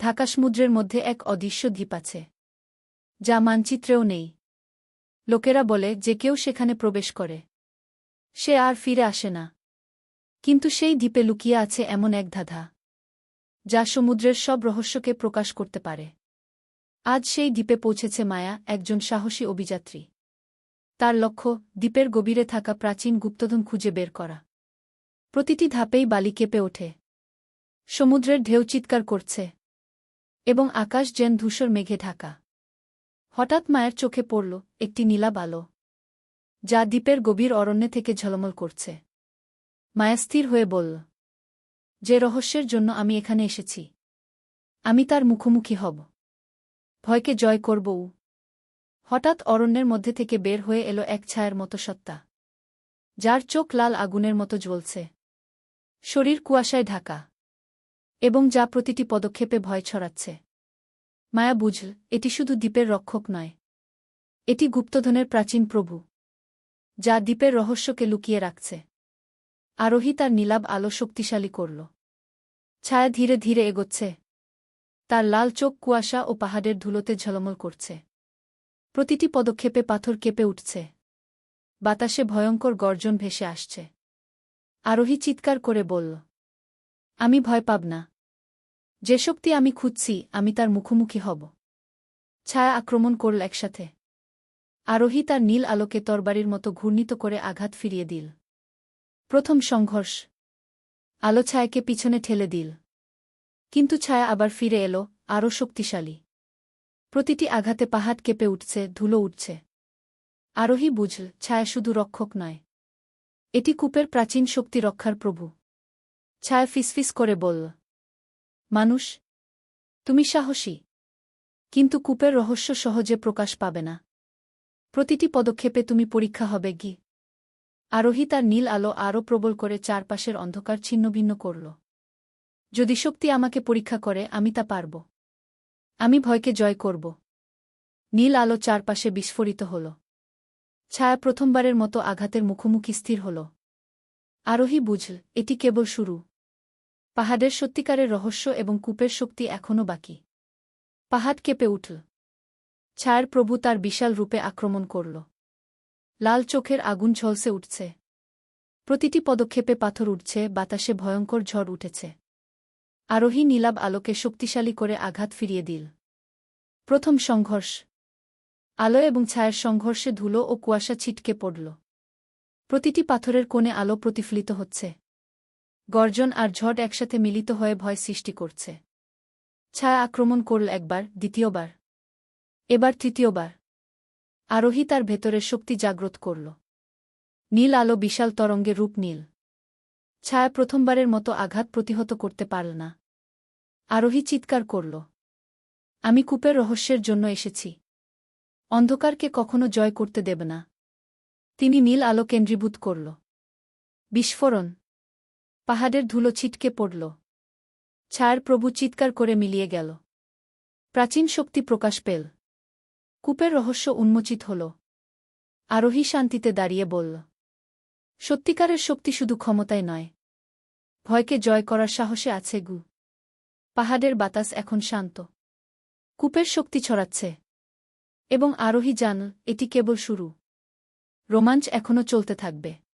ঢাকা সমুদ্রের মধ্যে এক অদৃশ্য দ্বীপ আছে, যা মানচিত্রেও নেই। লোকেরা বলে যে কেউ সেখানে প্রবেশ করে। সে আর ফিরে আসে না। কিন্তু সেই দ্বীপে লুকিয়ে আছে এমন এক ধাঁধা, যা সমুদ্রের সব রহস্যকে প্রকাশ করতে পারে। আজ সেই দ্বীপে পৌঁছেছে মায়া, একজন সাহসী অভিযাত্রী। তার লক্ষ্য, দ্বীপের গভীরে থাকা প্রাচীন গুপ্তধন খুঁজে বের করা। প্রতিটি ধাপেই বালি কেঁপে ওঠে। সমুদ্রের ঢেউ চিৎকার করছে। এবং আকাশ যেন ধূসর মেঘে ঢাকা। হঠাৎ মায়ের চোখে পড়ল একটি নীলা আলো যা দ্বীপের গভীর অরণ্যে থেকে ঝলমল করছে। মায়া স্থির হয়ে বলল, যে রহস্যের জন্য আমি এখানে এসেছি, আমি তার মুখোমুখি হব। ভয়কে জয় করবও হঠাৎ অরণ্যের মধ্যে থেকে বের হয়ে এলো এক ছায়ার মতো সত্তা, যার চোখ লাল আগুনের মতো জ্বলছে। শরীর কুয়াশায় ঢাকা। এবং যা প্রতিটি পদক্ষেপে ভয় ছড়াচ্ছে। মায়া বুঝল, এটি শুধু দ্বীপের রক্ষক নয়। এটি গুপ্তধনের প্রাচীন প্রভু, যা দ্বীপের রহস্যকে লুকিয়ে রাখছে। আরোহী তার নীলাভ আলো শক্তিশালী করল। ছায়া ধীরে ধীরে এগোচ্ছে। তার লাল চোখ কুয়াশা ও পাহাড়ের ধুলোতে ঝলমল করছে। প্রতিটি পদক্ষেপে পাথর কেঁপে উঠছে। বাতাসে ভয়ঙ্কর গর্জন ভেসে আসছে। আরোহী চিৎকার করে বলল আমি ভয় পাব না। যে শক্তি আমি খুঁজছি, আমি তার মুখোমুখি হব। ছায়া আক্রমণ করল একসাথে। আরোহী তার নীল আলোকে তরবারির মতো ঘূর্ণিত করে আঘাত ফিরিয়ে দিল। প্রথম সংঘর্ষ। আলো ছায়াকে পিছনে ঠেলে দিল। কিন্তু ছায়া আবার ফিরে এলো, আরও শক্তিশালী। প্রতিটি আঘাতে পাহাড় কেঁপে উঠছে, ধুলো উঠছে। আরোহী বুঝল, ছায়া শুধু রক্ষক নয়। এটি কূপের প্রাচীন শক্তি রক্ষার প্রভু। ছায়া ফিসফিস করে বলল, মানুষ, তুমি সাহসী, কিন্তু কূপের রহস্য সহজে প্রকাশ পাবে না। প্রতিটি পদক্ষেপে তুমি পরীক্ষা হবে গি। আরোহী তার নীল আলো আরও প্রবল করে চারপাশের অন্ধকার ছিন্নভিন্ন করল। যদি শক্তি আমাকে পরীক্ষা করে, আমি তা পারব। আমি ভয়কে জয় করব। নীল আলো চারপাশে বিস্ফোরিত হল। ছায়া প্রথমবারের মতো আঘাতের মুখোমুখি স্থির হল। আরোহী বুঝল, এটি কেবল শুরু। পাহাড়ের সত্যিকারের রহস্য এবং কূপের শক্তি এখনও বাকি। পাহাড় কেঁপে উঠল ছায়ার প্রভু তার বিশাল রূপে আক্রমণ করল। লাল চোখের আগুন ঝলসে উঠছে। প্রতিটি পদক্ষেপে পাথর উঠছে, বাতাসে ভয়ঙ্কর ঝড় উঠেছে। আরোহী নীলাব আলোকে শক্তিশালী করে আঘাত ফিরিয়ে দিল। প্রথম সংঘর্ষ। আলো এবং ছায়ার সংঘর্ষে ধুলো ও কুয়াশা ছিটকে পড়ল। প্রতিটি পাথরের কোণে আলো প্রতিফলিত হচ্ছে। গর্জন আর ঝড় একসাথে মিলিত হয়ে ভয় সৃষ্টি করছে। ছায়া আক্রমণ করল একবার, দ্বিতীয়বার, এবার তৃতীয়বার। আরোহী তার ভেতরের শক্তি জাগ্রত করল। নীল আলো বিশাল তরঙ্গে রূপ নীল। ছায়া প্রথমবারের মতো আঘাত প্রতিহত করতে পারল না। আরোহী চিৎকার করল, আমি কূপের রহস্যের জন্য এসেছি। অন্ধকারকে কখনো জয় করতে দেব না। তিনি নীল আলো কেন্দ্রীভূত করল। বিস্ফোরণ পাহাড়ের ধুলো ছিটকে পড়ল। ছায়ার প্রভু চিৎকার করে মিলিয়ে গেল। প্রাচীন শক্তি প্রকাশ পেল। কূপের রহস্য উন্মোচিত হল। আরোহী শান্তিতে দাঁড়িয়ে বলল, সত্যিকারের শক্তি শুধু ক্ষমতায় নয়। ভয়কে জয় করার সাহসে আছে গু। পাহাড়ের বাতাস এখন শান্ত। কূপের শক্তি ছড়াচ্ছে। এবং আরোহী জান এটি কেবল শুরু। রোমাঞ্চ এখনও চলতে থাকবে।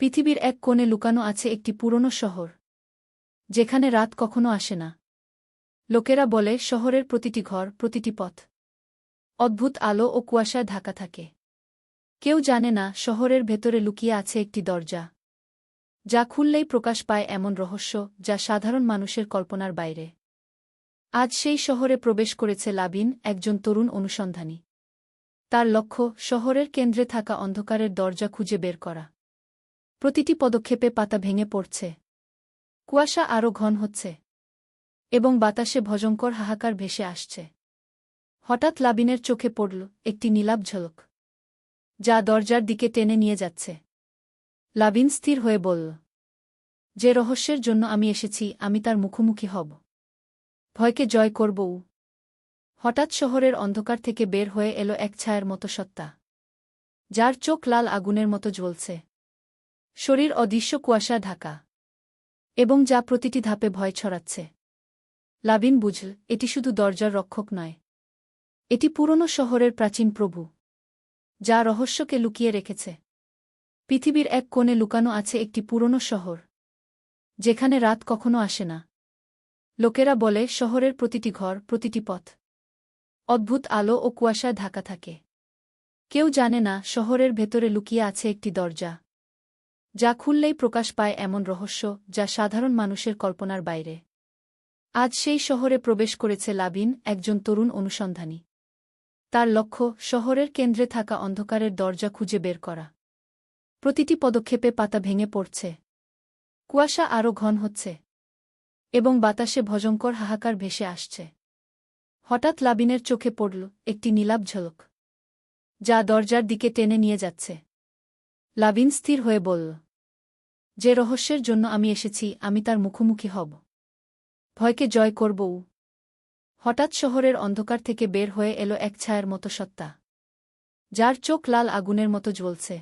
পৃথিবীর এক কোণে লুকানো আছে একটি পুরনো শহর, যেখানে রাত কখনো আসে না। লোকেরা বলে, শহরের প্রতিটি ঘর, প্রতিটি পথ অদ্ভুত আলো ও কুয়াশায় ঢাকা থাকে। কেউ জানে না, শহরের ভেতরে লুকিয়ে আছে একটি দরজা, যা খুললেই প্রকাশ পায় এমন রহস্য, যা সাধারণ মানুষের কল্পনার বাইরে। আজ সেই শহরে প্রবেশ করেছে লাবিন, একজন তরুণ অনুসন্ধানী। তার লক্ষ্য, শহরের কেন্দ্রে থাকা অন্ধকারের দরজা খুঁজে বের করা। প্রতিটি পদক্ষেপে পাতা ভেঙে পড়ছে। কুয়াশা আরও ঘন হচ্ছে। এবং বাতাসে ভজঙ্কর হাহাকার ভেসে আসছে। হঠাৎ লাবিনের চোখে পড়ল একটি নীলাভ ঝলক, যা দরজার দিকে টেনে নিয়ে যাচ্ছে। লাবিন স্থির হয়ে বলল, যে রহস্যের জন্য আমি এসেছি, আমি তার মুখোমুখি হব। ভয়কে জয় করবও হঠাৎ শহরের অন্ধকার থেকে বের হয়ে এলো এক ছায়ার মতো সত্তা, যার চোখ লাল আগুনের মতো জ্বলছে। শরীর অদৃশ্য কুয়াশা ঢাকা। এবং যা প্রতিটি ধাপে ভয় ছড়াচ্ছে। লাবিন বুঝল, এটি শুধু দরজার রক্ষক নয়। এটি পুরনো শহরের প্রাচীন প্রভু, যা রহস্যকে লুকিয়ে রেখেছে। পৃথিবীর এক কোণে লুকানো আছে একটি পুরনো শহর, যেখানে রাত কখনো আসে না। লোকেরা বলে, শহরের প্রতিটি ঘর, প্রতিটি পথ, অদ্ভুত আলো ও কুয়াশায় ঢাকা থাকে। কেউ জানে না, শহরের ভেতরে লুকিয়ে আছে একটি দরজা। যা খুললেই প্রকাশ পায় এমন রহস্য যা সাধারণ মানুষের কল্পনার বাইরে। আজ সেই শহরে প্রবেশ করেছে লাবিন, একজন তরুণ অনুসন্ধানী। তার লক্ষ্য, শহরের কেন্দ্রে থাকা অন্ধকারের দরজা খুঁজে বের করা। প্রতিটি পদক্ষেপে পাতা ভেঙে পড়ছে। কুয়াশা আরও ঘন হচ্ছে। এবং বাতাসে ভজঙ্কর হাহাকার ভেসে আসছে। হঠাৎ লাবিনের চোখে পড়ল একটি নীলাভ ঝলক, যা দরজার দিকে টেনে নিয়ে যাচ্ছে। লাবিন স্থির হয়ে বলল, যে রহস্যের জন্য আমি এসেছি, আমি তার মুখোমুখি হব। ভয়কে জয় করবও হঠাৎ শহরের অন্ধকার থেকে বের হয়ে এলো এক ছায়ার মতো সত্তা, যার চোখ লাল আগুনের মতো জ্বলছে।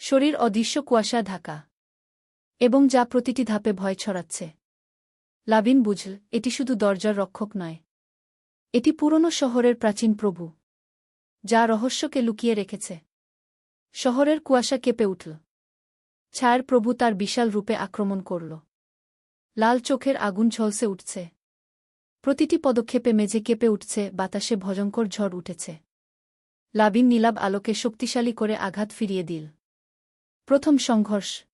শরীর অদৃশ্য কুয়াশা ঢাকা, এবং যা প্রতিটি ধাপে ভয় ছড়াচ্ছে। লাবিন বুঝল, এটি শুধু দরজার রক্ষক নয়, এটি পুরনো শহরের প্রাচীন প্রভু, যা রহস্যকে লুকিয়ে রেখেছে। শহরের কুয়াশা কেঁপে উঠল। ছায়ার প্রভু তার বিশাল রূপে আক্রমণ করল। লাল চোখের আগুন ঝলসে উঠছে। প্রতিটি পদক্ষেপে মেঝে কেঁপে উঠছে, বাতাসে ভয়ঙ্কর ঝড় উঠেছে। লাবিন নীলাব আলোকে শক্তিশালী করে আঘাত ফিরিয়ে দিল। প্রথম সংঘর্ষ।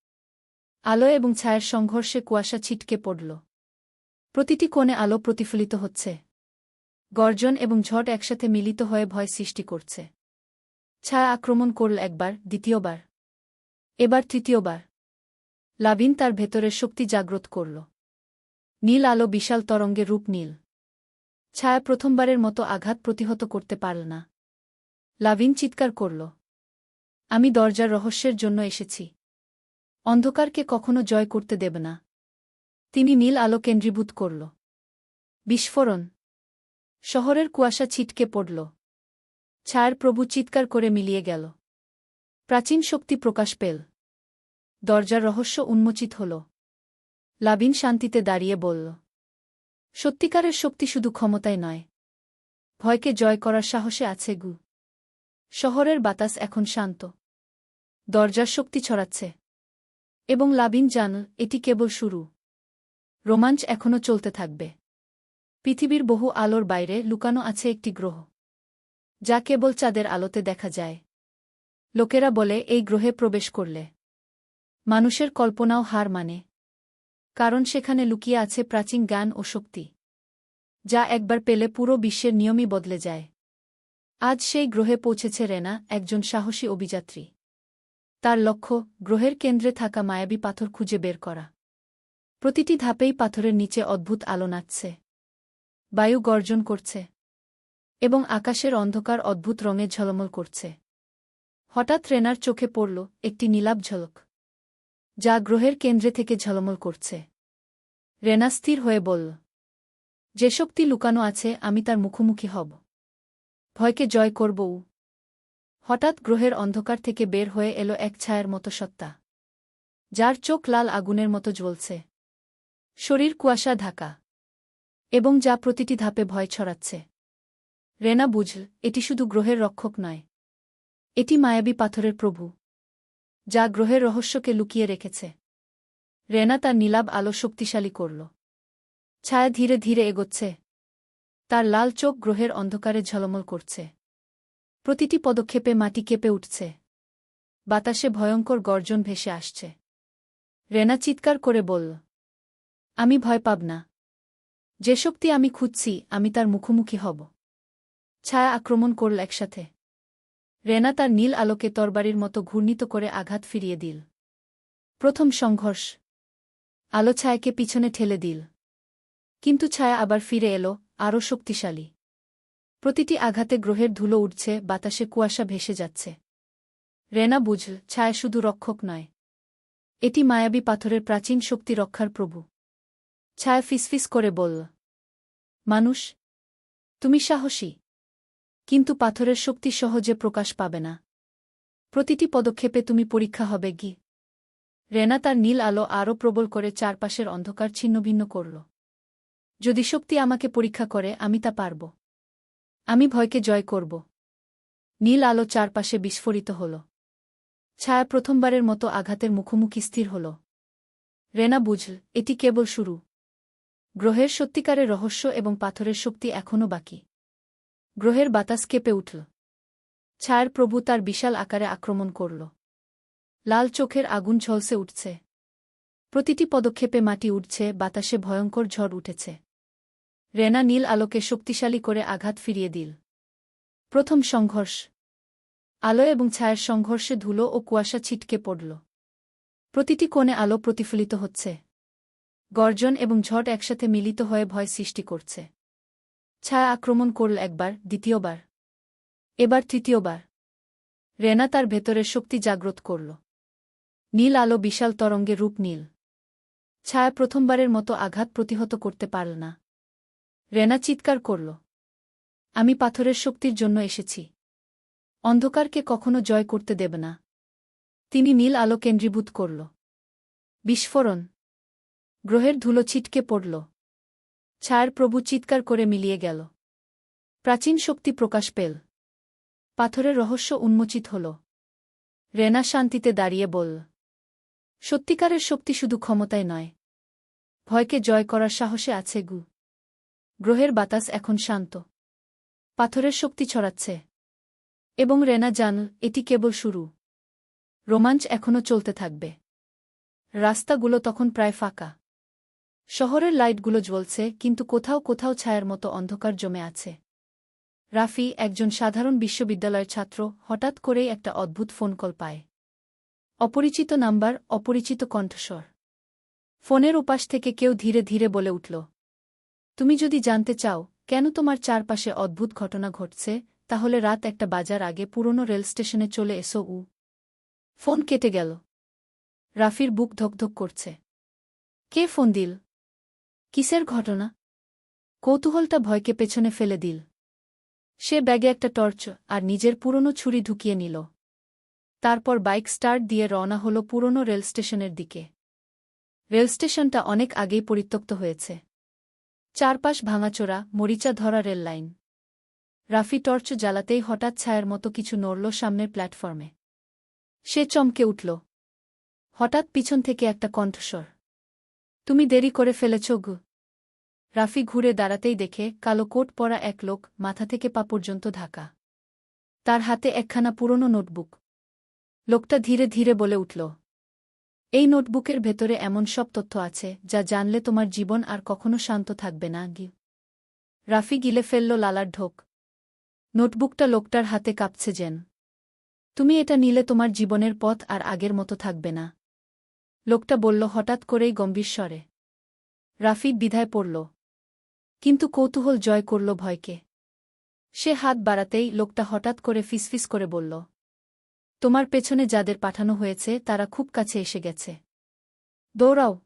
আলো এবং ছায়ার সংঘর্ষে কুয়াশা ছিটকে পড়ল। প্রতিটি কোণে আলো প্রতিফলিত হচ্ছে। গর্জন এবং ঝট একসাথে মিলিত হয়ে ভয় সৃষ্টি করছে। ছায়া আক্রমণ করল একবার, দ্বিতীয়বার, এবার তৃতীয়বার। লাবিন তার ভেতরের শক্তি জাগ্রত করল। নীল আলো বিশাল তরঙ্গে রূপ নীল। ছায়া প্রথমবারের মতো আঘাত প্রতিহত করতে পারল না। লাভিন চিৎকার করল, আমি দরজার রহস্যের জন্য এসেছি। অন্ধকারকে কখনো জয় করতে দেব না। তিনি নীল আলো কেন্দ্রীভূত করল। বিস্ফোরণ। শহরের কুয়াশা ছিটকে পড়ল। ছায়ার প্রভু চিৎকার করে মিলিয়ে গেল। প্রাচীন শক্তি প্রকাশ পেল। দরজার রহস্য উন্মোচিত হল। লাবিন শান্তিতে দাঁড়িয়ে বলল, সত্যিকারের শক্তি শুধু ক্ষমতায় নয়। ভয়কে জয় করার সাহসে আছে গু। শহরের বাতাস এখন শান্ত। দরজার শক্তি ছড়াচ্ছে। এবং লাবিন জানল এটি কেবল শুরু। রোমাঞ্চ এখনও চলতে থাকবে। পৃথিবীর বহু আলোর বাইরে লুকানো আছে একটি গ্রহ। যা কেবল চাঁদের আলোতে দেখা যায়। লোকেরা বলে, এই গ্রহে প্রবেশ করলে। মানুষের কল্পনাও হার মানে। কারণ সেখানে লুকিয়ে আছে প্রাচীন জ্ঞান ও শক্তি, যা একবার পেলে পুরো বিশ্বের নিয়মই বদলে যায়। আজ সেই গ্রহে পৌঁছেছে রেনা, একজন সাহসী অভিযাত্রী। তার লক্ষ্য, গ্রহের কেন্দ্রে থাকা মায়াবী পাথর খুঁজে বের করা। প্রতিটি ধাপেই পাথরের নিচে অদ্ভুত আলো নাচছে। বায়ু গর্জন করছে। এবং আকাশের অন্ধকার অদ্ভুত রঙে ঝলমল করছে। হঠাৎ রেনার চোখে পড়ল একটি নীলাভ ঝলক, যা গ্রহের কেন্দ্রে থেকে ঝলমল করছে। রেনা স্থির হয়ে বলল, যে শক্তি লুকানো আছে, আমি তার মুখোমুখি হব। ভয়কে জয় করবও হঠাৎ গ্রহের অন্ধকার থেকে বের হয়ে এলো এক ছায়ার মতো সত্তা, যার চোখ লাল আগুনের মতো জ্বলছে। শরীর কুয়াশা ঢাকা, এবং যা প্রতিটি ধাপে ভয় ছড়াচ্ছে। রেনা বুঝল, এটি শুধু গ্রহের রক্ষক নয়। এটি মায়াবী পাথরের প্রভু, যা গ্রহের রহস্যকে লুকিয়ে রেখেছে। রেনা তার নীলাব আলো শক্তিশালী করল। ছায়া ধীরে ধীরে এগোচ্ছে। তার লাল চোখ গ্রহের অন্ধকারে ঝলমল করছে। প্রতিটি পদক্ষেপে মাটি কেঁপে উঠছে। বাতাসে ভয়ঙ্কর গর্জন ভেসে আসছে। রেনা চিৎকার করে বলল, আমি ভয় পাব না। যে শক্তি আমি খুঁজছি, আমি তার মুখোমুখি হব। ছায়া আক্রমণ করল একসাথে। রেনা তার নীল আলোকে তরবারির মতো ঘূর্ণিত করে আঘাত ফিরিয়ে দিল। প্রথম সংঘর্ষ। আলো ছায়াকে পিছনে ঠেলে দিল। কিন্তু ছায়া আবার ফিরে এলো, আরও শক্তিশালী। প্রতিটি আঘাতে গ্রহের ধুলো উঠছে বাতাসে কুয়াশা ভেসে যাচ্ছে। রেনা বুঝল, ছায়া শুধু রক্ষক নয়। এটি মায়াবী পাথরের প্রাচীন শক্তি রক্ষার প্রভু। ছায়া ফিসফিস করে বলল, মানুষ, তুমি সাহসী। কিন্তু পাথরের শক্তি সহজে প্রকাশ পাবে না। প্রতিটি পদক্ষেপে তুমি পরীক্ষা হবে গি। রেনা তার নীল আলো আরও প্রবল করে চারপাশের অন্ধকার ছিন্নভিন্ন করল। যদি শক্তি আমাকে পরীক্ষা করে, আমি তা পারব। আমি ভয়কে জয় করব। নীল আলো চারপাশে বিস্ফোরিত হল। ছায়া প্রথমবারের মতো আঘাতের মুখোমুখি স্থির হল। রেনা বুঝল, এটি কেবল শুরু। গ্রহের সত্যিকারের রহস্য এবং পাথরের শক্তি এখনও বাকি। গ্রহের বাতাস কেঁপে উঠল। ছায়ার প্রভু তার বিশাল আকারে আক্রমণ করল। লাল চোখের আগুন ঝলসে উঠছে। প্রতিটি পদক্ষেপে মাটি উঠছে বাতাসে ভয়ঙ্কর ঝড় উঠেছে। রেনা নীল আলোকে শক্তিশালী করে আঘাত ফিরিয়ে দিল। প্রথম সংঘর্ষ। আলো এবং ছায়ার সংঘর্ষে ধুলো ও কুয়াশা ছিটকে পড়ল। প্রতিটি কোণে আলো প্রতিফলিত হচ্ছে। গর্জন এবং ঝট একসাথে মিলিত হয়ে ভয় সৃষ্টি করছে। ছায়া আক্রমণ করল একবার, দ্বিতীয়বার, এবার তৃতীয়বার। রেনা তার ভেতরের শক্তি জাগ্রত করল। নীল আলো বিশাল তরঙ্গে রূপ নীল। ছায়া প্রথমবারের মতো আঘাত প্রতিহত করতে পারল না। রেনা চিৎকার করল, আমি পাথরের শক্তির জন্য এসেছি। অন্ধকারকে কখনো জয় করতে দেব না। তিনি নীল আলো কেন্দ্রীভূত করল। বিস্ফোরণ। গ্রহের ধুলো ছিটকে পড়ল। ছায়ার প্রভু চিৎকার করে মিলিয়ে গেল। প্রাচীন শক্তি প্রকাশ পেল। পাথরের রহস্য উন্মোচিত হল। রেনা শান্তিতে দাঁড়িয়ে বলল, সত্যিকারের শক্তি শুধু ক্ষমতায় নয়। ভয়কে জয় করার সাহসে আছে গু। গ্রহের বাতাস এখন শান্ত। পাথরের শক্তি ছড়াচ্ছে। এবং রেনা জানল এটি কেবল শুরু। রোমাঞ্চ এখনও চলতে থাকবে। রাস্তাগুলো তখন প্রায় ফাঁকা। শহরের লাইটগুলো জ্বলছে, কিন্তু কোথাও কোথাও ছায়ার মতো অন্ধকার জমে আছে। রাফি, একজন সাধারণ বিশ্ববিদ্যালয়ের ছাত্র, হঠাৎ করেই একটা অদ্ভুত ফোন কল পায়। অপরিচিত নাম্বার, অপরিচিত কণ্ঠস্বর। ফোনের উপাস থেকে কেউ ধীরে ধীরে বলে উঠল, তুমি যদি জানতে চাও, কেন তোমার চারপাশে অদ্ভুত ঘটনা ঘটছে, তাহলে রাত একটা বাজার আগে পুরনো রেল স্টেশনে চলে এসো উ। ফোন কেটে গেল। রাফির বুক ধকধক করছে। কে ফোন দিল? কিসের ঘটনা? কৌতূহলটা ভয়কে পেছনে ফেলে দিল। সে ব্যাগে একটা টর্চ আর নিজের পুরনো ছুরি ঢুকিয়ে নিল। তারপর বাইক স্টার্ট দিয়ে রওনা হল পুরনো রেল স্টেশনের দিকে। রেল স্টেশনটা অনেক আগেই পরিত্যক্ত হয়েছে। চারপাশ ভাঙাচোরা, মরিচা ধরা রেল লাইন। রাফি টর্চ জ্বালাতেই হঠাৎ ছায়ের মতো কিছু নড়ল সামনের প্ল্যাটফর্মে। সে চমকে উঠল। হঠাৎ পিছন থেকে একটা কণ্ঠস্বর। তুমি দেরি করে ফেলেছ গু। রাফি ঘুরে দাঁড়াতেই দেখে কালো কোট পরা এক লোক মাথা থেকে পা পর্যন্ত ঢাকা। তার হাতে একখানা পুরনো নোটবুক। লোকটা ধীরে ধীরে বলে উঠল, এই নোটবুকের ভেতরে এমন সব তথ্য আছে যা জানলে তোমার জীবন আর কখনো শান্ত থাকবে না, গি রাফি গিলে ফেলল লালার ঢোক। নোটবুকটা লোকটার হাতে কাঁপছে যেন। তুমি এটা নিলে তোমার জীবনের পথ আর আগের মতো থাকবে না লোকটা বলল, হঠাৎ করেই গম্ভীর স্বরে। রাফি বিধায় পড়ল। কিন্তু কৌতূহল জয় করল ভয়কে। সে হাত বাড়াতেই লোকটা হঠাৎ করে ফিসফিস করে বলল, তোমার পেছনে যাদের পাঠানো হয়েছে, তারা খুব কাছে এসে গেছে। দৌড়াও!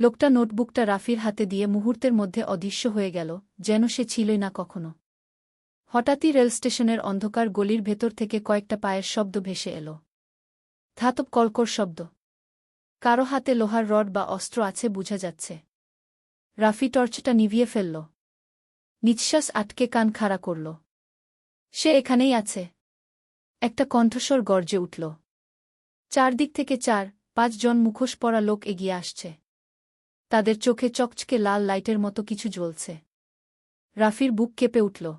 লোকটা নোটবুকটা রাফির হাতে দিয়ে মুহূর্তের মধ্যে অদৃশ্য হয়ে গেল, যেন সে ছিলই না কখনো। হঠাৎই রেল স্টেশনের অন্ধকার গলির ভেতর থেকে কয়েকটা পায়ের শব্দ ভেসে এল। ধাতব কলকর শব্দ। কারও হাতে লোহার রড বা অস্ত্র আছে বুঝা যাচ্ছে। রাফি টর্চটা নিভিয়ে ফেলল। নিঃশ্বাস আটকে কান খাড়া করল। সে এখানেই আছে। একটা কণ্ঠস্বর গর্জে উঠল। চারদিক থেকে চার পাঁচজন মুখোশ পরা লোক এগিয়ে আসছে। তাদের চোখে চকচকে লাল লাইটের মতো কিছু জ্বলছে। রাফির বুক কেঁপে উঠল।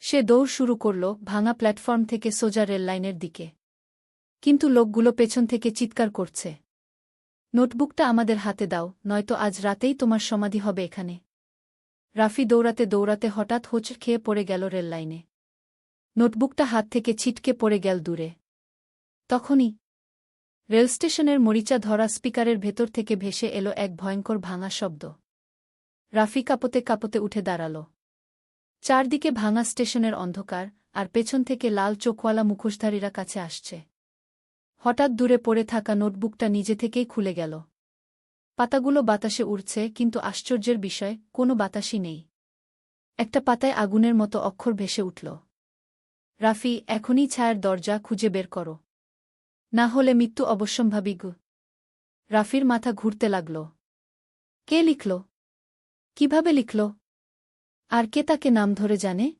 সে দৌড় শুরু করল ভাঙা প্ল্যাটফর্ম থেকে সোজা রেললাইনের দিকে। কিন্তু লোকগুলো পেছন থেকে চিৎকার করছে। নোটবুকটা আমাদের হাতে দাও, নয়তো আজ রাতেই তোমার সমাধি হবে এখানে। রাফি দৌড়াতে দৌড়াতে হঠাৎ হোচ খেয়ে পড়ে গেল রেললাইনে নোটবুকটা হাত থেকে ছিটকে পড়ে গেল দূরে। তখনই রেল স্টেশনের মরিচা ধরা স্পিকারের ভেতর থেকে ভেসে এলো এক ভয়ঙ্কর ভাঙা শব্দ। রাফি কাপতে কাপতে উঠে দাঁড়াল। চারদিকে ভাঙা স্টেশনের অন্ধকার, আর পেছন থেকে লাল চোখওয়ালা মুখোশধারীরা কাছে আসছে। হঠাৎ দূরে পড়ে থাকা নোটবুকটা নিজে থেকেই খুলে গেল। পাতাগুলো বাতাসে উড়ছে, কিন্তু আশ্চর্যের বিষয়, কোনো বাতাসই নেই। একটা পাতায় আগুনের মতো অক্ষর ভেসে উঠল। রাফি, এখনই ছায়ার দরজা খুঁজে বের করো। না হলে মৃত্যু অবশ্যম্ভাবী গু। রাফির মাথা ঘুরতে লাগল। কে লিখল? কীভাবে লিখল? আর কে তাকে নাম ধরে জানে?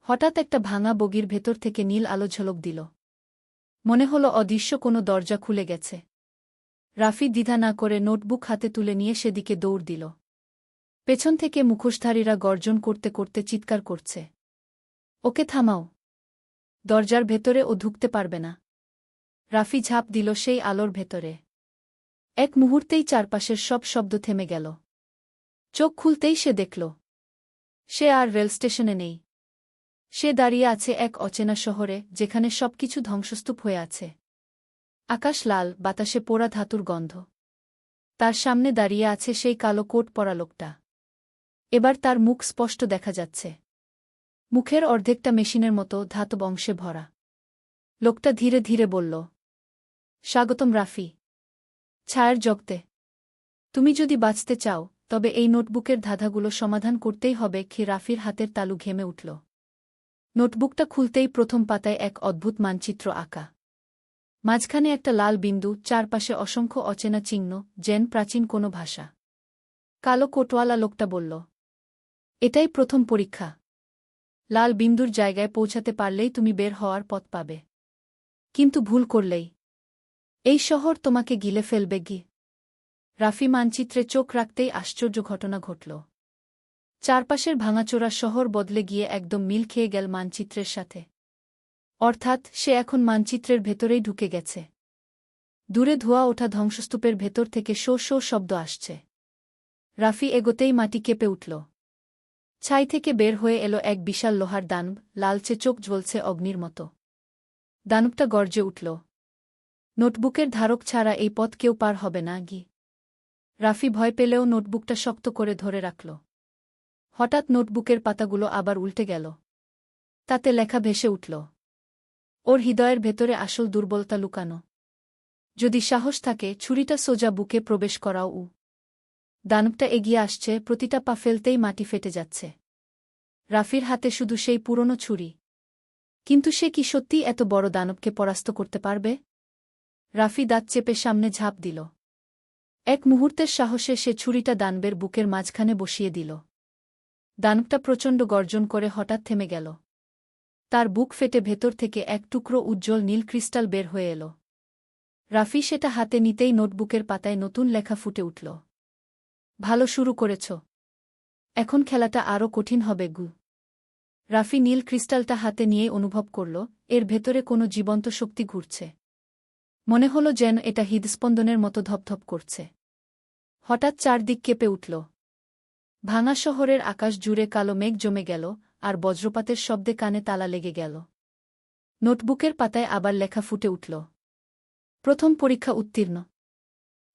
হঠাৎ একটা ভাঙা বগির ভেতর থেকে নীল আলো ঝলক দিল। মনে হলো অদৃশ্য কোনো দরজা খুলে গেছে। রাফি দ্বিধা না করে নোটবুক হাতে তুলে নিয়ে সেদিকে দৌড় দিল। পেছন থেকে মুখোশধারীরা গর্জন করতে করতে চিৎকার করছে। ওকে থামাও। দরজার ভেতরে ও ঢুকতে পারবে না। রাফি ঝাঁপ দিল সেই আলোর ভেতরে। এক মুহূর্তেই চারপাশের সব শব্দ থেমে গেল। চোখ খুলতেই সে দেখল। সে আর রেল স্টেশনে নেই। সে দাঁড়িয়ে আছে এক অচেনা শহরে, যেখানে সবকিছু ধ্বংসস্তূপ হয়ে আছে। আকাশ লাল, বাতাসে পোড়া ধাতুর গন্ধ। তার সামনে দাঁড়িয়ে আছে সেই কালো কোট পরা লোকটা। এবার তার মুখ স্পষ্ট দেখা যাচ্ছে। মুখের অর্ধেকটা মেশিনের মতো, ধাতব অংশে ভরা। লোকটা ধীরে ধীরে বলল, স্বাগতম রাফি। ছায়ার জগতে। তুমি যদি বাঁচতে চাও, তবে এই নোটবুকের ধাঁধাগুলো সমাধান করতেই হবে, খি রাফির হাতের তালু ঘেমে উঠল। নোটবুকটা খুলতেই প্রথম পাতায় এক অদ্ভুত মানচিত্র আঁকা। মাঝখানে একটা লাল বিন্দু, চারপাশে অসংখ্য অচেনা চিহ্ন জেন প্রাচীন কোনো ভাষা। কালো কোটওয়ালা লোকটা বলল, এটাই প্রথম পরীক্ষা। লাল বিন্দুর জায়গায় পৌঁছাতে পারলেই তুমি বের হওয়ার পথ পাবে। কিন্তু ভুল করলেই। এই শহর তোমাকে গিলে ফেলবে গি রাফি মানচিত্রে চোখ রাখতেই আশ্চর্য ঘটনা ঘটল। চারপাশের ভাঙাচোরা শহর বদলে গিয়ে একদম মিল খেয়ে গেল মানচিত্রের সাথে। অর্থাৎ সে এখন মানচিত্রের ভেতরেই ঢুকে গেছে। দূরে ধোয়া ওঠা ধ্বংসস্তূপের ভেতর থেকে শো শো শব্দ আসছে। রাফি এগোতেই মাটি কেঁপে উঠল। ছাই থেকে বের হয়ে এলো এক বিশাল লোহার দানব, লালচে চোখ জ্বলছে অগ্নির মতো। দানবটা গর্জে উঠল। নোটবুকের ধারক ছাড়া এই পথ কেউ পার হবে না, গি। রাফি ভয় পেলেও নোটবুকটা শক্ত করে ধরে রাখল। হঠাৎ নোটবুকের পাতাগুলো আবার উল্টে গেল। তাতে লেখা ভেসে উঠল, ওর হৃদয়ের ভেতরে আসল দুর্বলতা লুকানো। যদি সাহস থাকে, ছুরিটা সোজা বুকে প্রবেশ করাও উ। দানবটা এগিয়ে আসছে, প্রতিটা পা ফেলতেই মাটি ফেটে যাচ্ছে। রাফির হাতে শুধু সেই পুরনো ছুরি। কিন্তু সে কি সত্যি এত বড় দানবকে পরাস্ত করতে পারবে? রাফি দাঁত চেপে সামনে ঝাঁপ দিল। এক মুহূর্তের সাহসে সে ছুরিটা দানবের বুকের মাঝখানে বসিয়ে দিল। দানবটা প্রচণ্ড গর্জন করে হঠাৎ থেমে গেল। তার বুক ফেটে ভেতর থেকে এক টুকরো উজ্জ্বল নীল ক্রিস্টাল বের হয়ে এল। রাফি সেটা হাতে নিতেই নোটবুকের পাতায় নতুন লেখা ফুটে উঠল। ভালো শুরু করেছ। এখন খেলাটা আরও কঠিন হবে, গু। রাফি নীল ক্রিস্টালটা হাতে নিয়ে অনুভব করল, এর ভেতরে কোনো জীবন্ত শক্তি ঘুরছে। মনে হল যেন এটা হৃদস্পন্দনের মতো ধপধপ করছে। হঠাৎ চারদিক কেঁপে উঠল। ভাঙা শহরের আকাশ জুড়ে কালো মেঘ জমে গেল, আর বজ্রপাতের শব্দে কানে তালা লেগে গেল। নোটবুকের পাতায় আবার লেখা ফুটে উঠল, প্রথম পরীক্ষা উত্তীর্ণ।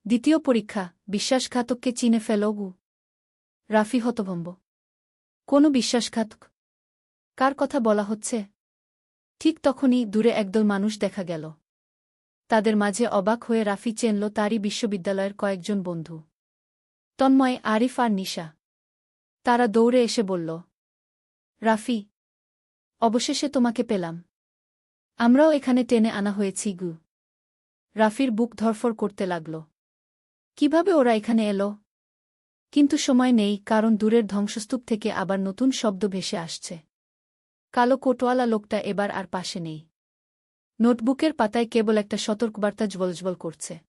দ্বিতীয় পরীক্ষা, বিশ্বাসঘাতককে চিনে ফেলগু রাফি হতভম্ব। কোনো বিশ্বাসঘাতক? কার কথা বলা হচ্ছে? ঠিক তখনই দূরে একদল মানুষ দেখা গেল। তাদের মাঝে অবাক হয়ে রাফি চেনল তারই বিশ্ববিদ্যালয়ের কয়েকজন বন্ধু। তন্ময়, আরিফ আর নিশা। তারা দৌড়ে এসে বলল, রাফি, অবশেষে তোমাকে পেলাম। আমরাও এখানে টেনে আনা হয়েছি, গু। রাফির বুক ধরফর করতে লাগল। কীভাবে ওরা এখানে এলো? কিন্তু সময় নেই, কারণ দূরের ধ্বংসস্তূপ থেকে আবার নতুন শব্দ ভেসে আসছে। কালো কোটওয়ালা লোকটা এবার আর পাশে নেই। নোটবুকের পাতায় কেবল একটা সতর্কবার্তা জ্বলজ্বল করছে।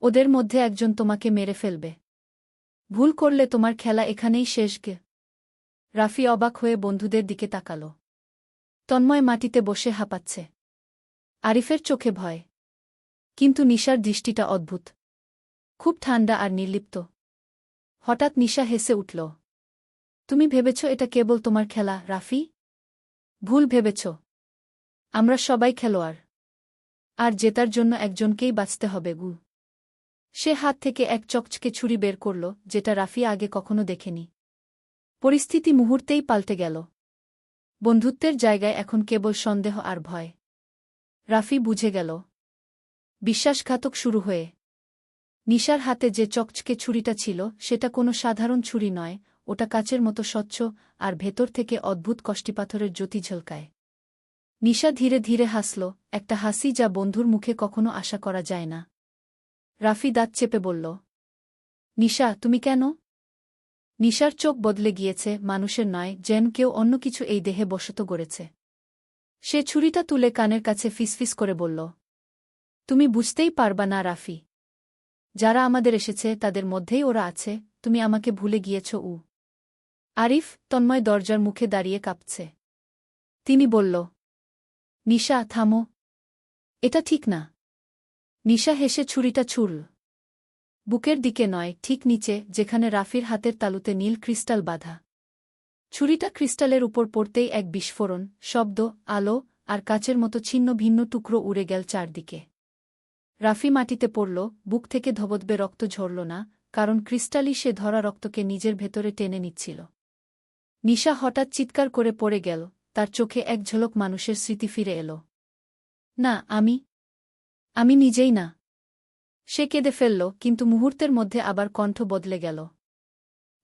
ওদের মধ্যে একজন তোমাকে মেরে ফেলবে। ভুল করলে তোমার খেলা এখানেই শেষ গে। রাফি অবাক হয়ে বন্ধুদের দিকে তাকাল। তন্ময় মাটিতে বসে হাঁপাচ্ছে। আরিফের চোখে ভয়। কিন্তু নিশার দৃষ্টিটা অদ্ভুত। খুব ঠান্ডা আর নির্লিপ্ত। হঠাৎ নিশা হেসে উঠল। তুমি ভেবেছ এটা কেবল তোমার খেলা, রাফি? ভুল ভেবেছ। আমরা সবাই খেলোয়াড়। আর জেতার জন্য একজনকেই বাঁচতে হবে, গু। সে হাত থেকে এক চকচকে ছুরি বের করল, যেটা রাফি আগে কখনো দেখেনি। পরিস্থিতি মুহূর্তেই পাল্টে গেল। বন্ধুত্বের জায়গায় এখন কেবল সন্দেহ আর ভয়। রাফি বুঝে গেল। বিশ্বাসঘাতক শুরু হয়ে। নিশার হাতে যে চকচকে ছুরিটা ছিল, সেটা কোনো সাধারণ ছুরি নয়, ওটা কাচের মতো স্বচ্ছ আর ভেতর থেকে অদ্ভুত কষ্টিপাথরের জ্যোতি ঝলকায়। নিশা ধীরে ধীরে হাসল, একটা হাসি যা বন্ধুর মুখে কখনো আশা করা যায় না। রাফি দাঁত চেপে বলল, নিশা, তুমি কেন? নিশার চোখ বদলে গিয়েছে, মানুষের নয়, যেন কেউ অন্য কিছু এই দেহে বসত গড়েছে সে ছুরিটা তুলে কানের কাছে ফিসফিস করে বলল, তুমি বুঝতেই পারবা না রাফি। যারা আমাদের এসেছে, তাদের মধ্যেই ওরা আছে, তুমি আমাকে ভুলে গিয়েছ, উ। আরিফ তন্ময় দরজার মুখে দাঁড়িয়ে কাঁপছে। তিনি বলল, নিশা, থামো। এটা ঠিক না। নিশা হেসে ছুরিটা ছুড়ল বুকের দিকে নয়, ঠিক নিচে, যেখানে রাফির হাতের তালুতে নীল ক্রিস্টাল বাঁধা। ছুরিটা ক্রিস্টালের উপর পড়তেই এক বিস্ফোরণ, শব্দ, আলো আর কাচের মতো ছিন্ন ভিন্ন টুকরো উড়ে গেল চারদিকে। রাফি মাটিতে পড়ল, বুক থেকে ধবদবে রক্ত ঝরল না, কারণ ক্রিস্টালই সে ধরা রক্তকে নিজের ভেতরে টেনে নিচ্ছিল। নিশা হঠাৎ চিৎকার করে পড়ে গেল, তার চোখে এক ঝলক মানুষের স্মৃতি ফিরে এল। না, আমি আমি নিজেই না। সে কেঁদে ফেলল, কিন্তু মুহূর্তের মধ্যে আবার কণ্ঠ বদলে গেল।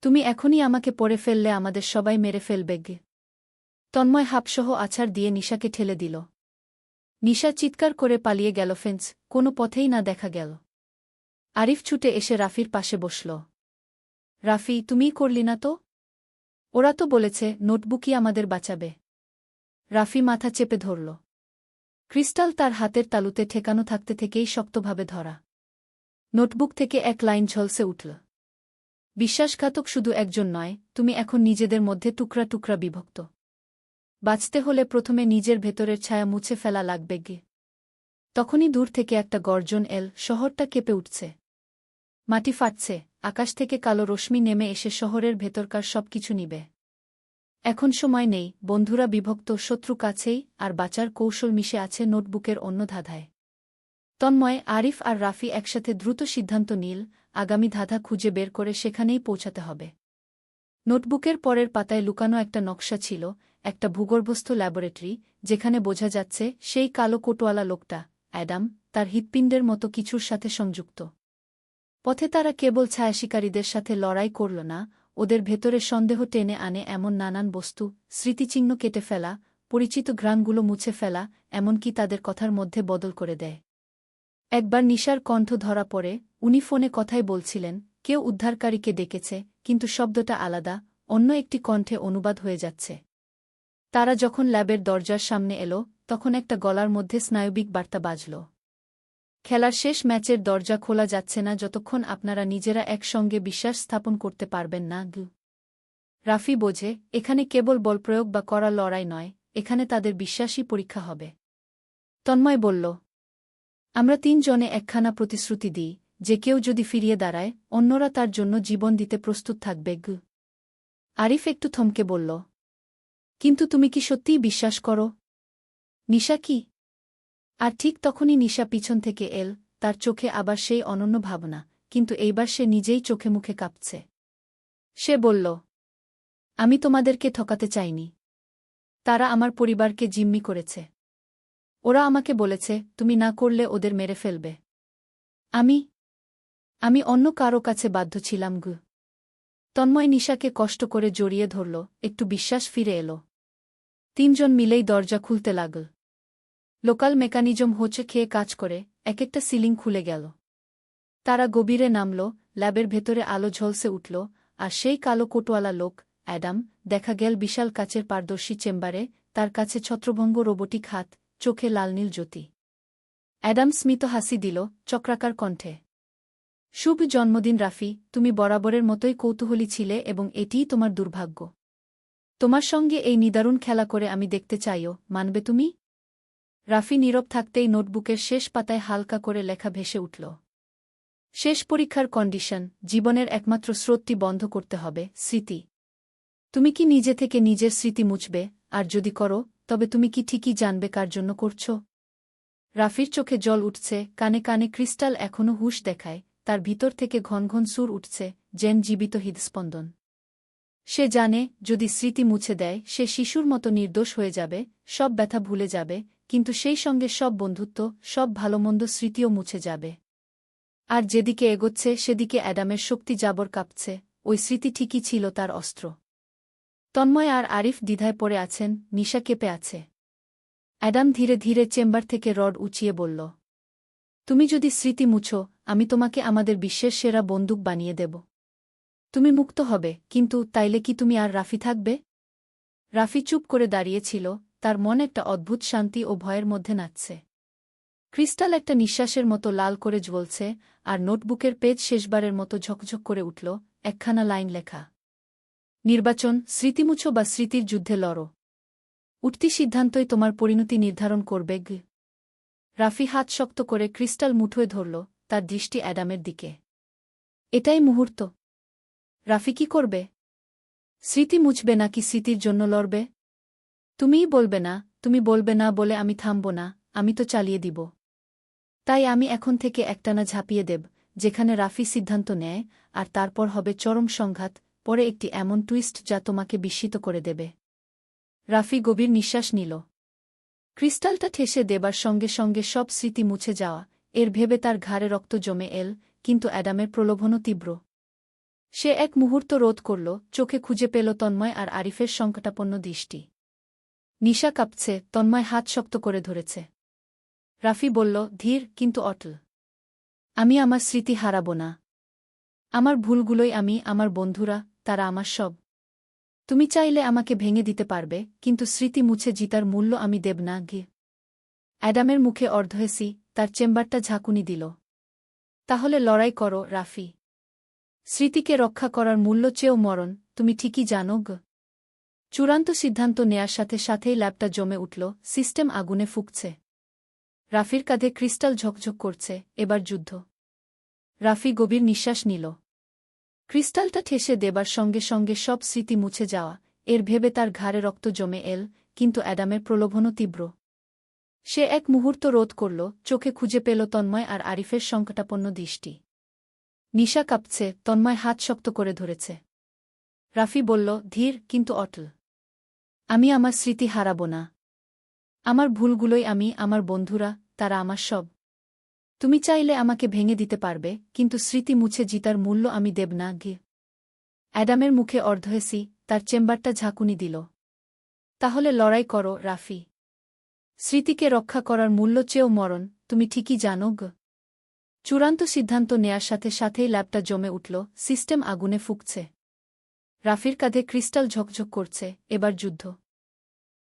তুমি এখনই আমাকে পড়ে ফেললে আমাদের সবাই মেরে ফেলবে গে। তন্ময় হাপসহ আছাড় দিয়ে নিশাকে ঠেলে দিল। নিশা চিৎকার করে পালিয়ে গেল ফেন্স, কোনো পথেই না দেখা গেল। আরিফ ছুটে এসে রাফির পাশে বসল। রাফি, তুমিই করলি না তো? ওরা তো বলেছে, নোটবুকই আমাদের বাঁচাবে। রাফি মাথা চেপে ধরল। ক্রিস্টাল তার হাতের তালুতে ঠেকানো থাকতে থেকেই শক্তভাবে ধরা। নোটবুক থেকে এক লাইন ঝলসে উঠল। বিশ্বাসঘাতক শুধু একজন নয়, তুমি এখন নিজেদের মধ্যে টুকরা টুকরা বিভক্ত। বাঁচতে হলে প্রথমে নিজের ভেতরের ছায়া মুছে ফেলা লাগবে গে। তখনই দূর থেকে একটা গর্জন এল, শহরটা কেঁপে উঠছে। মাটি ফাটছে, আকাশ থেকে কালো রশ্মি নেমে এসে শহরের ভেতরকার সবকিছু নিবে। এখন সময় নেই, বন্ধুরা বিভক্ত, শত্রু কাছেই, আর বাঁচার কৌশল মিশে আছে নোটবুকের অন্য ধাঁধায়। তন্ময়, আরিফ আর রাফি একসাথে দ্রুত সিদ্ধান্ত নীল, আগামী ধাঁধা খুঁজে বের করে সেখানেই পৌঁছাতে হবে। নোটবুকের পরের পাতায় লুকানো একটা নকশা ছিল, একটা ভূগর্ভস্থ ল্যাবরেটরি, যেখানে বোঝা যাচ্ছে, সেই কালো কোটোয়ালা লোকটা, অ্যাডাম, তার হৃৎপিণ্ডের মতো কিছুর সাথে সংযুক্ত। পথে তারা কেবল ছায়াশিকারীদের সাথে লড়াই করল না ওদের ভেতরে সন্দেহ টেনে আনে এমন নানান বস্তু, স্মৃতিচিহ্ন কেটে ফেলা, পরিচিত ঘ্রাণগুলো মুছে ফেলা, এমনকি তাদের কথার মধ্যে বদল করে দেয়। একবার নিশার কণ্ঠ ধরা পড়ে, উনি ফোনে কথাই বলছিলেন, কেউ উদ্ধারকারীকে ডেকেছে, কিন্তু শব্দটা আলাদা, অন্য একটি কণ্ঠে অনুবাদ হয়ে যাচ্ছে। তারা যখন ল্যাবের দরজার সামনে এলো, তখন একটা গলার মধ্যে স্নায়বিক বার্তা বাজল। খেলার শেষ ম্যাচের দরজা খোলা যাচ্ছে না যতক্ষণ আপনারা নিজেরা একসঙ্গে বিশ্বাস স্থাপন করতে পারবেন না দু রাফি বোঝে, এখানে কেবল বলপ্রয়োগ বা করা লড়াই নয়, এখানে তাদের বিশ্বাসী পরীক্ষা হবে। তন্ময় বলল, আমরা তিনজনে একখানা প্রতিশ্রুতি দিই, যে কেউ যদি ফিরিয়ে দাঁড়ায়, অন্যরা তার জন্য জীবন দিতে প্রস্তুত থাকবে, গু। আরিফ একটু থমকে বলল, কিন্তু তুমি কি সত্যিই বিশ্বাস করো? নিশা কি? আর ঠিক তখনই নিশা পিছন থেকে এল, তার চোখে আবার সেই অনন্য ভাবনা, কিন্তু এইবার সে নিজেই চোখে মুখে কাঁপছে। সে বলল, আমি তোমাদেরকে ঠকাতে চাইনি। তারা আমার পরিবারকে জিম্মি করেছে। ওরা আমাকে বলেছে, তুমি না করলে ওদের মেরে ফেলবে। আমি আমি অন্য কারও কাছে বাধ্য ছিলাম গু। তন্ময় নিশাকে কষ্ট করে জড়িয়ে ধরল, একটু বিশ্বাস ফিরে এলো। তিনজন মিলেই দরজা খুলতে লাগল। লোকাল মেকানিজম হোচে খেয়ে কাজ করে এক একটা সিলিং খুলে গেল। তারা গভীরে নামল, ল্যাবের ভেতরে আলো ঝলসে উঠল, আর সেই কালো কোটওয়ালা লোক, অ্যাডাম, দেখা গেল বিশাল কাচের পারদর্শী চেম্বারে, তার কাছে ছত্রভঙ্গ রোবটিক হাত, চোখে লালনীল জ্যোতি। অ্যাডাম স্মিত হাসি দিল, চক্রাকার কণ্ঠে। শুভ জন্মদিন, রাফি, তুমি বরাবরের মতোই কৌতূহলী ছিলে এবং এটিই তোমার দুর্ভাগ্য। তোমার সঙ্গে এই নিদারুণ খেলা করে আমি দেখতে চাইও, মানবে তুমি? রাফি নীরব থাকতেই নোটবুকের শেষ পাতায় হালকা করে লেখা ভেসে উঠল। শেষ পরীক্ষার কন্ডিশন, জীবনের একমাত্র স্রোতটি বন্ধ করতে হবে, স্মৃতি। তুমি কি নিজে থেকে নিজের স্মৃতি মুছবে, আর যদি করো, তবে তুমি কি ঠিকই জানবে কার জন্য করছ? রাফির চোখে জল উঠছে, কানে কানে ক্রিস্টাল এখনও হুশ দেখায়, তার ভিতর থেকে ঘন ঘন সুর উঠছে জেন জীবিত হৃদস্পন্দন। সে জানে, যদি স্মৃতি মুছে দেয়, সে শিশুর মতো নির্দোষ হয়ে যাবে, সব ব্যথা ভুলে যাবে কিন্তু সেই সঙ্গে সব বন্ধুত্ব, সব ভালোমন্দ স্মৃতিও মুছে যাবে। আর যেদিকে এগোচ্ছে, সেদিকে অ্যাডামের শক্তি জাবর কাঁপছে, ওই স্মৃতি ঠিকই ছিল তার অস্ত্র। তন্ময় আর আরিফ দ্বিধায় পড়ে আছেন, নিশা কেঁপে আছে। অ্যাডাম ধীরে ধীরে চেম্বার থেকে রড উঁচিয়ে বলল, তুমি যদি স্মৃতি মুছো, আমি তোমাকে আমাদের বিশ্বের সেরা বন্দুক বানিয়ে দেব। তুমি মুক্ত হবে, কিন্তু তাইলে কি তুমি আর রাফি থাকবে? রাফি চুপ করে দাঁড়িয়েছিল তার মন একটা অদ্ভুত শান্তি ও ভয়ের মধ্যে নাচছে। ক্রিস্টাল একটা নিঃশ্বাসের মতো লাল করে জ্বলছে আর নোটবুকের পেজ শেষবারের মতো ঝকঝক করে উঠল, একখানা লাইন লেখা। নির্বাচন, স্মৃতিমুছো বা স্মৃতির যুদ্ধে লড়ো। উঠতি সিদ্ধান্তই তোমার পরিণতি নির্ধারণ করবে, গ। রাফি হাত শক্ত করে ক্রিস্টাল মুঠোয় ধরল, তার দৃষ্টি অ্যাডামের দিকে। এটাই মুহূর্ত। রাফি কি করবে? স্মৃতি মুছবে নাকি স্মৃতির জন্য লড়বে? তুমিই বলবে না, তুমি বলবে না বলে আমি থামব না, আমি তো চালিয়ে দিব। তাই আমি এখন থেকে একটানা ঝাঁপিয়ে দেব, যেখানে রাফি সিদ্ধান্ত নেয়, আর তারপর হবে চরম সংঘাত, পরে একটি এমন টুইস্ট যা তোমাকে বিস্মিত করে দেবে। রাফি গভীর নিঃশ্বাস নিল। ক্রিস্টালটা ঠেসে দেবার সঙ্গে সঙ্গে সব স্মৃতি মুছে যাওয়া, এর ভেবে তার ঘাড়ে রক্ত জমে এল, কিন্তু অ্যাডামের প্রলোভনও তীব্র। সে এক মুহূর্ত রোধ করল, চোখে খুঁজে পেল তন্ময় আর আরিফের সংকটাপন্ন দৃষ্টি। নিশা কাঁপছে, তন্ময় হাত শক্ত করে ধরেছে। রাফি বলল, ধীর, কিন্তু অটল। আমি আমার স্মৃতি হারাব না। আমার ভুলগুলোই আমি, আমার বন্ধুরা, তারা আমার সব। তুমি চাইলে আমাকে ভেঙে দিতে পারবে, কিন্তু স্মৃতি মুছে জিতার মূল্য আমি দেব না গিয়ে অ্যাডামের মুখে অর্ধহেসি তার চেম্বারটা ঝাঁকুনি দিল। তাহলে লড়াই করো, রাফি। স্মৃতিকে রক্ষা করার মূল্য চেয়েও মরণ, তুমি ঠিকই জানো গ চূড়ান্ত সিদ্ধান্ত নেয়ার সাথে সাথেই ল্যাবটা জমে উঠল, সিস্টেম আগুনে ফুকছে। রাফির কাঁধে ক্রিস্টাল ঝকঝক করছে, এবার যুদ্ধ। রাফি গভীর নিঃশ্বাস নিল। ক্রিস্টালটা ঠেসে দেবার সঙ্গে সঙ্গে সব স্মৃতি মুছে যাওয়া, এর ভেবে তার ঘাড়ে রক্ত জমে এল, কিন্তু অ্যাডামের প্রলোভনও তীব্র। সে এক মুহূর্ত রোধ করল, চোখে খুঁজে পেল তন্ময় আর আরিফের সংকটাপন্ন দৃষ্টি। নিশা কাঁপছে, তন্ময় হাত শক্ত করে ধরেছে। রাফি বলল, ধীর, কিন্তু অটল। আমি আমার স্মৃতি হারাব না। আমার ভুলগুলোই আমি, আমার বন্ধুরা, তারা আমার সব। তুমি চাইলে আমাকে ভেঙে দিতে পারবে, কিন্তু স্মৃতি মুছে জিতার মূল্য আমি দেব না গিয়ে অ্যাডামের মুখে অর্ধহেসি তার চেম্বারটা ঝাঁকুনি দিল। তাহলে লড়াই করো, রাফি। স্মৃতিকে রক্ষা করার মূল্য চেয়েও মরণ, তুমি ঠিকই জানো গ চূড়ান্ত সিদ্ধান্ত নেয়ার সাথে সাথেই ল্যাবটা জমে উঠল, সিস্টেম আগুনে ফুকছে। রাফির কাঁধে ক্রিস্টাল ঝকঝক করছে, এবার যুদ্ধ।